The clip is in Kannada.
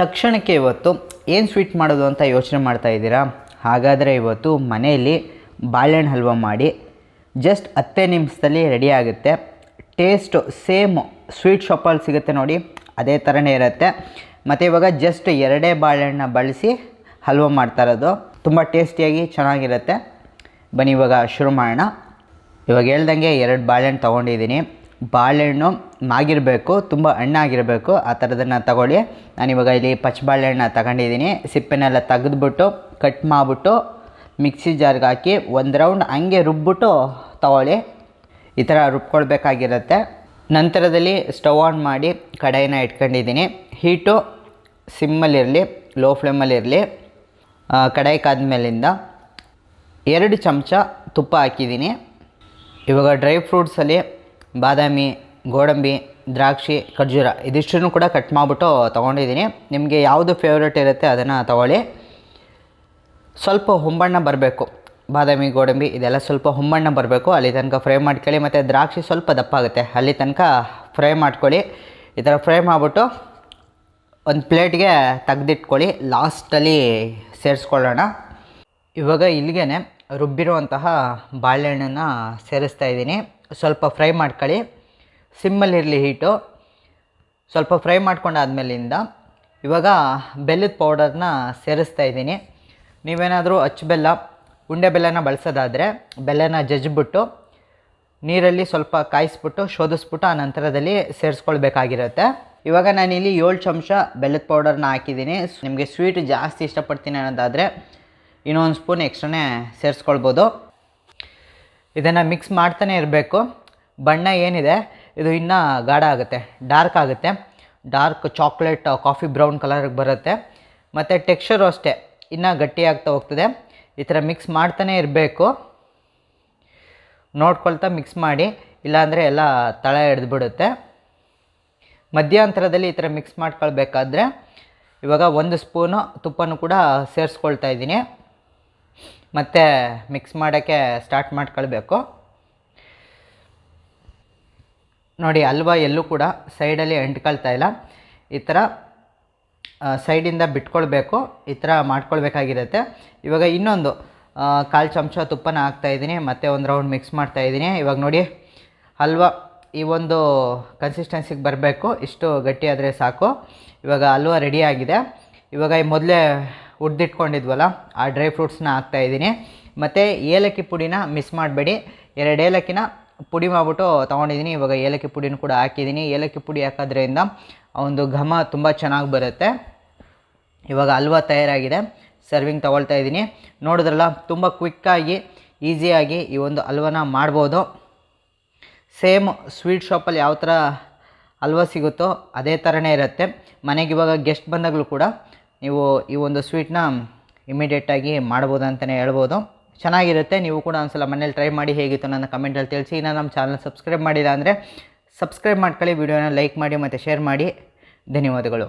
ತಕ್ಷಣಕ್ಕೆ ಇವತ್ತು ಏನು ಸ್ವೀಟ್ ಮಾಡೋದು ಅಂತ ಯೋಚನೆ ಮಾಡ್ತಾ ಇದ್ದೀರಾ? ಹಾಗಾದರೆ ಇವತ್ತು ಮನೆಯಲ್ಲಿ ಬಾಳೆಹಣ್ಣು ಹಲ್ವ ಮಾಡಿ ಜಸ್ಟ್ ಹತ್ತೇ ನಿಮಿಷದಲ್ಲಿ ರೆಡಿ ಆಗುತ್ತೆ. ಟೇಸ್ಟು ಸೇಮ್ ಸ್ವೀಟ್ ಶಾಪಲ್ಲಿ ಸಿಗುತ್ತೆ ನೋಡಿ, ಅದೇ ಥರನೇ ಇರುತ್ತೆ. ಮತ್ತು ಇವಾಗ ಜಸ್ಟ್ ಎರಡೇ ಬಾಳೆಹಣ್ಣ ಬಳಸಿ ಹಲ್ವ ಮಾಡ್ತಾ ಇರೋದು. ತುಂಬ ಟೇಸ್ಟಿಯಾಗಿ ಚೆನ್ನಾಗಿರುತ್ತೆ. ಬನ್ನಿ ಇವಾಗ ಶುರು ಮಾಡೋಣ. ಇವಾಗ ಹೇಳ್ದಂಗೆ ಎರಡು ಬಾಳೆಹಣ್ಣು ತೊಗೊಂಡಿದ್ದೀನಿ. ಬಾಳೆಹಣ್ಣು ಮಾಗಿರಬೇಕು, ತುಂಬ ಹಣ್ಣಾಗಿರಬೇಕು, ಆ ಥರದನ್ನು ತಗೊಳ್ಳಿ. ನಾನಿವಾಗ ಇಲ್ಲಿ ಪಚ್ಚ ಬಾಳೆಹಣ್ಣ ತಗೊಂಡಿದ್ದೀನಿ. ಸಿಪ್ಪೆನೆಲ್ಲ ತೆಗೆದ್ಬಿಟ್ಟು ಕಟ್ ಮಾಡಿಬಿಟ್ಟು, ಮಿಕ್ಸಿ ಜಾರ್ಗೆ ಹಾಕಿ ಒಂದು ರೌಂಡ್ ಹಂಗೆ ರುಬ್ಬಿಟ್ಟು ತಗೊಳ್ಳಿ. ಈ ಥರ ರುಬ್ಕೊಳ್ಬೇಕಾಗಿರುತ್ತೆ. ನಂತರದಲ್ಲಿ ಸ್ಟವ್ ಆನ್ ಮಾಡಿ ಕಡಾಯಿನ ಇಟ್ಕೊಂಡಿದ್ದೀನಿ. ಹೀಟು ಸಿಮ್ಮಲ್ಲಿರಲಿ, ಲೋ ಫ್ಲೇಮಲ್ಲಿರಲಿ ಕಡಾಯಿ ಕಾದ್ಮೇಲಿಂದ ಎರಡು ಚಮಚ ತುಪ್ಪ ಹಾಕಿದ್ದೀನಿ. ಇವಾಗ ಡ್ರೈ ಫ್ರೂಟ್ಸಲ್ಲಿ ಬಾದಾಮಿ, ಗೋಡಂಬಿ, ದ್ರಾಕ್ಷಿ, ಖರ್ಜೂರ ಇದಿಷ್ಟನ್ನು ಕೂಡ ಕಟ್ ಮಾಡಿಬಿಟ್ಟು ತೊಗೊಂಡಿದ್ದೀನಿ. ನಿಮಗೆ ಯಾವುದು ಫೇವ್ರೇಟ್ ಇರುತ್ತೆ ಅದನ್ನು ತಗೊಳ್ಳಿ. ಸ್ವಲ್ಪ ಹೊಂಬಣ್ಣ ಬರಬೇಕು. ಬಾದಾಮಿ, ಗೋಡಂಬಿ ಇದೆಲ್ಲ ಸ್ವಲ್ಪ ಹೊಂಬಣ್ಣ ಬರಬೇಕು. ಅಲ್ಲಿ ತನಕ ಫ್ರೈ ಮಾಡ್ಕೊಳ್ಳಿ. ಮತ್ತು ದ್ರಾಕ್ಷಿ ಸ್ವಲ್ಪ ದಪ್ಪ ಆಗುತ್ತೆ. ಅಲ್ಲಿ ತನಕ ಫ್ರೈ ಮಾಡ್ಕೊಳ್ಳಿ. ಈ ಥರ ಫ್ರೈ ಮಾಡಿಬಿಟ್ಟು ಒಂದು ಪ್ಲೇಟ್ಗೆ ತೆಗ್ದಿಟ್ಕೊಳ್ಳಿ. ಲಾಸ್ಟಲ್ಲಿ ಸೇರಿಸ್ಕೊಳ್ಳೋಣ. ಇವಾಗ ಇಲ್ಲಿಗೆ ರುಬ್ಬಿರುವಂತಹ ಬಾಳೆಹಣ್ಣನ್ನು ಸೇರಿಸ್ತಾ ಇದ್ದೀನಿ. ಸ್ವಲ್ಪ ಫ್ರೈ ಮಾಡ್ಕೊಳ್ಳಿ. ಸಿಮ್ಮಲ್ಲಿರಲಿ ಹೀಟು. ಸ್ವಲ್ಪ ಫ್ರೈ ಮಾಡ್ಕೊಂಡಾದ್ಮೇಲಿಂದ ಇವಾಗ ಬೆಲ್ಲದ ಪೌಡರ್ನ ಸೇರಿಸ್ತಾ ಇದ್ದೀನಿ. ನೀವೇನಾದರೂ ಅಚ್ಚು ಬೆಲ್ಲ, ಉಂಡೆ ಬೆಲ್ಲನ ಬಳಸೋದಾದರೆ ಬೆಲ್ಲನ ಜಜ್ಜಿಬಿಟ್ಟು ನೀರಲ್ಲಿ ಸ್ವಲ್ಪ ಕಾಯಿಸ್ಬಿಟ್ಟು ಶೋಧಿಸ್ಬಿಟ್ಟು ಆ ನಂತರದಲ್ಲಿ ಸೇರಿಸ್ಕೊಳ್ಬೇಕಾಗಿರುತ್ತೆ. ಇವಾಗ ನಾನಿಲ್ಲಿ ಏಳು ಚಮಚ ಬೆಲ್ಲದ ಪೌಡರ್ನ ಹಾಕಿದ್ದೀನಿ. ನಿಮಗೆ ಸ್ವೀಟ್ ಜಾಸ್ತಿ ಇಷ್ಟಪಡ್ತೀನಿ ಅನ್ನೋದಾದರೆ ಇನ್ನೊಂದು ಸ್ಪೂನ್ ಎಕ್ಸ್ಟ್ರಾನೇ ಸೇರಿಸ್ಕೊಳ್ಬೋದು. ಇದನ್ನು ಮಿಕ್ಸ್ ಮಾಡ್ತಾನೆ ಇರಬೇಕು. ಬಣ್ಣ ಏನಿದೆ, ಇದು ಇನ್ನೂ ಗಾಢ ಆಗುತ್ತೆ ಡಾರ್ಕ್ ಆಗುತ್ತೆ. ಡಾರ್ಕ್ ಚಾಕ್ಲೇಟ್ ಕಾಫಿ ಬ್ರೌನ್ ಕಲರ್ಗೆ ಬರುತ್ತೆ. ಮತ್ತು ಟೆಕ್ಸ್ಚರು ಅಷ್ಟೇ, ಇನ್ನೂ ಗಟ್ಟಿಯಾಗ್ತಾ ಹೋಗ್ತದೆ. ಈ ಥರ ಮಿಕ್ಸ್ ಮಾಡ್ತಾನೆ ಇರಬೇಕು. ನೋಡ್ಕೊಳ್ತಾ ಮಿಕ್ಸ್ ಮಾಡಿ, ಇಲ್ಲಾಂದರೆ ಎಲ್ಲ ತಳ ಹಿಡಿದ್ಬಿಡುತ್ತೆ ಮಧ್ಯಾಂತರದಲ್ಲಿ ಈ ಥರ ಮಿಕ್ಸ್ ಮಾಡ್ಕೊಳ್ಬೇಕಾದ್ರೆ ಇವಾಗ ಒಂದು ಸ್ಪೂನು ತುಪ್ಪನೂ ಕೂಡ ಸೇರಿಸ್ಕೊಳ್ತಾ ಇದ್ದೀನಿ. ಮತ್ತು ಮಿಕ್ಸ್ ಮಾಡೋಕ್ಕೆ ಸ್ಟಾರ್ಟ್ ಮಾಡ್ಕೊಳ್ಬೇಕು. ನೋಡಿ, ಹಲ್ವಾ ಎಲ್ಲೂ ಕೂಡ ಸೈಡಲ್ಲಿ ಅಂಟ್ಕೊಳ್ತಾ ಇಲ್ಲ. ಈ ಥರ ಸೈಡಿಂದ ಬಿಟ್ಕೊಳ್ಬೇಕು. ಈ ಥರ ಮಾಡ್ಕೊಳ್ಬೇಕಾಗಿರುತ್ತೆ. ಇವಾಗ ಇನ್ನೊಂದು ಕಾಲು ಚಮಚ ತುಪ್ಪನ ಹಾಕ್ತಾಯಿದ್ದೀನಿ ಮತ್ತು ಒಂದು ರೌಂಡ್ ಮಿಕ್ಸ್ ಮಾಡ್ತಾಯಿದ್ದೀನಿ ಇವಾಗ ನೋಡಿ, ಹಲ್ವಾ ಈ ಒಂದು ಕನ್ಸಿಸ್ಟೆನ್ಸಿಗೆ ಬರಬೇಕು. ಇಷ್ಟು ಗಟ್ಟಿಯಾದರೆ ಸಾಕು. ಇವಾಗ ಹಲ್ವಾ ರೆಡಿಯಾಗಿದೆ ಇವಾಗ ಮೊದಲೇ ಹುಡ್ದಿಟ್ಕೊಂಡಿದ್ವಲ್ಲ ಆ ಡ್ರೈ ಫ್ರೂಟ್ಸ್ನ ಹಾಕ್ತಾಯಿದ್ದೀನಿ ಮತ್ತು ಏಲಕ್ಕಿ ಪುಡಿನ ಮಿಸ್ ಮಾಡಬೇಡಿ. ಎರಡು ಏಲಕ್ಕಿನ ಪುಡಿ ಮಾಡಿಬಿಟ್ಟು ತೊಗೊಂಡಿದ್ದೀನಿ. ಇವಾಗ ಏಲಕ್ಕಿ ಪುಡಿನೂ ಕೂಡ ಹಾಕಿದ್ದೀನಿ. ಏಲಕ್ಕಿ ಪುಡಿ ಹಾಕೋದ್ರಿಂದ ಒಂದು ಘಮ ತುಂಬ ಚೆನ್ನಾಗಿ ಬರುತ್ತೆ. ಇವಾಗ ಹಲ್ವಾ ತಯಾರಾಗಿದೆ. ಸರ್ವಿಂಗ್ ತೊಗೊಳ್ತಾ ಇದ್ದೀನಿ. ನೋಡಿದ್ರಲ್ಲ, ತುಂಬ ಕ್ವಿಕ್ಕಾಗಿ ಈಸಿಯಾಗಿ ಈ ಒಂದು ಹಲ್ವನ ಮಾಡ್ಬೋದು. ಸೇಮ್ ಸ್ವೀಟ್ ಶಾಪಲ್ಲಿ ಯಾವ ಥರ ಹಲ್ವ ಸಿಗುತ್ತೋ ಅದೇ ಥರನೇ ಇರುತ್ತೆ. ಮನೆಗೆ ಇವಾಗ ಗೆಸ್ಟ್ ಬಂದಾಗಲೂ ಕೂಡ ನೀವು ಈ ಒಂದು ಸ್ವೀಟ್ನ ಇಮಿಡಿಯೇಟಾಗಿ ಮಾಡ್ಬೋದು ಅಂತಲೇ ಹೇಳ್ಬೋದು. ಚೆನ್ನಾಗಿರುತ್ತೆ, ನೀವು ಕೂಡ ಒಂದ್ಸಲ ಮನೇಲಿ ಟ್ರೈ ಮಾಡಿ ಹೇಗಿತ್ತು ನನ್ನ ಕಮೆಂಟಲ್ಲಿ ತಿಳಿಸಿ. ಇನ್ನು ನಮ್ಮ ಚಾನಲ್ ಸಬ್ಸ್ಕ್ರೈಬ್ ಮಾಡಿಲ್ಲ ಅಂದರೆ ಸಬ್ಸ್ಕ್ರೈಬ್ ಮಾಡ್ಕೊಳ್ಳಿ ವಿಡಿಯೋನ ಲೈಕ್ ಮಾಡಿ ಮತ್ತು ಶೇರ್ ಮಾಡಿ. ಧನ್ಯವಾದಗಳು.